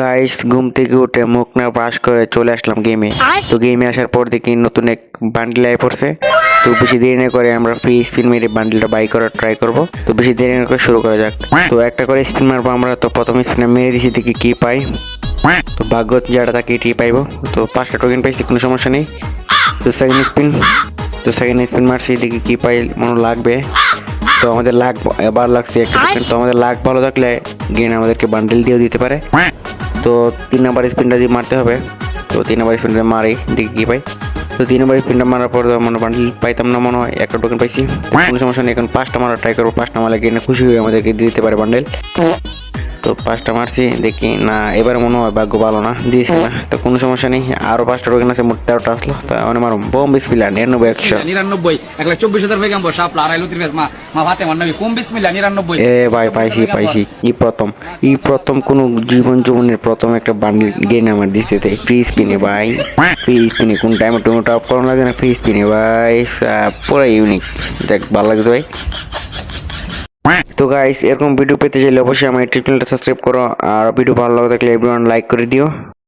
Guys ঘুম থেকে উঠে মুখ না ব্রাশ করে চলে আসলাম গেমে তো গেমে আসার পর দেখি নতুন এক বান্ডিল আয় পড়ছে। তো বেশি দেরি না করে আমরা ফ্রি স্পিন মেরে বান্ডিলটা বাই করার ট্রাই করব। তো বেশি দেরি না করে শুরু করা যাক। তো একটা করে স্পিন মারবো আমরা তো প্রথম স্পিনে মেরে দিছি দেখি কি পাই। তো ভাগ্য যেটা থাকে এটি পাইবো। তো পাঁচটা টোকেন পাইছি কোনো সমস্যা নেই। তো সেকেন্ড স্পিন তো সেকেন্ড স্পিন মারছি দেখি কি পাই মনে লাগবে। তো আমাদের লাখ এবার লাগছে। তো আমাদের লাখ ভালো থাকলে গেন আমাদেরকে বান্ডেল দিয়েও দিতে পারে। তো তিন নাম্বার স্পিনটা দিয়ে মারতে হবে। তো তিন নাম্বার স্পিনটা মারি দেখি কি পাই। তো তিন নাম্বার স্পিনটা মারার পর তো মনে বান্ডেল পাইতাম না মনে হয় একটা টোকেন পাইছি। কোনো সমস্যা নেই এখন পাঁচটা মারা ট্রাই করব পাঁচটা মারা গেনে খুশি হয়ে আমাদেরকে দিতে পারে বান্ডেল তো পাঁচটা মারছি দেখি। না এবার মনে হয় ভাগ্য ভালো না দিয়েছি না। তো কোনো সমস্যা নেই আরও পাঁচটা টোকেন আছে মোট তেরোটা আসলো। তো অনেক মারো বোম বিসপিলা নিরানব্বই একশো। নিরানব্বই। এক লাখ চব্বিশ হাজার বেগাম বসা আপনার আড়াই লতির মা মা ভাতে আমার নবী কম বিসমিল্লা নিরানব্বই। এ ভাই পাইছি পাইছি ই প্রথম ই প্রথম কোন জীবন জীবনের প্রথম একটা বান্ডিল গেন আমার দিতে ফ্রি স্পিনে ভাই। ফ্রি স্পিনে কোন টাইমে টোনো টপ করানো লাগে না ফ্রি স্পিনে ভাই পুরো ইউনিক দেখ ভালো লাগছে ভাই। তো গাইস এরকম ভিডিও পেতে চাইলে অবশ্যই আমার ইউটিউব চ্যানেলটা সাবস্ক্রাইব করো। আর ভিডিও ভালো লাগে থাকলে এভরিওয়ান লাইক করে দিও।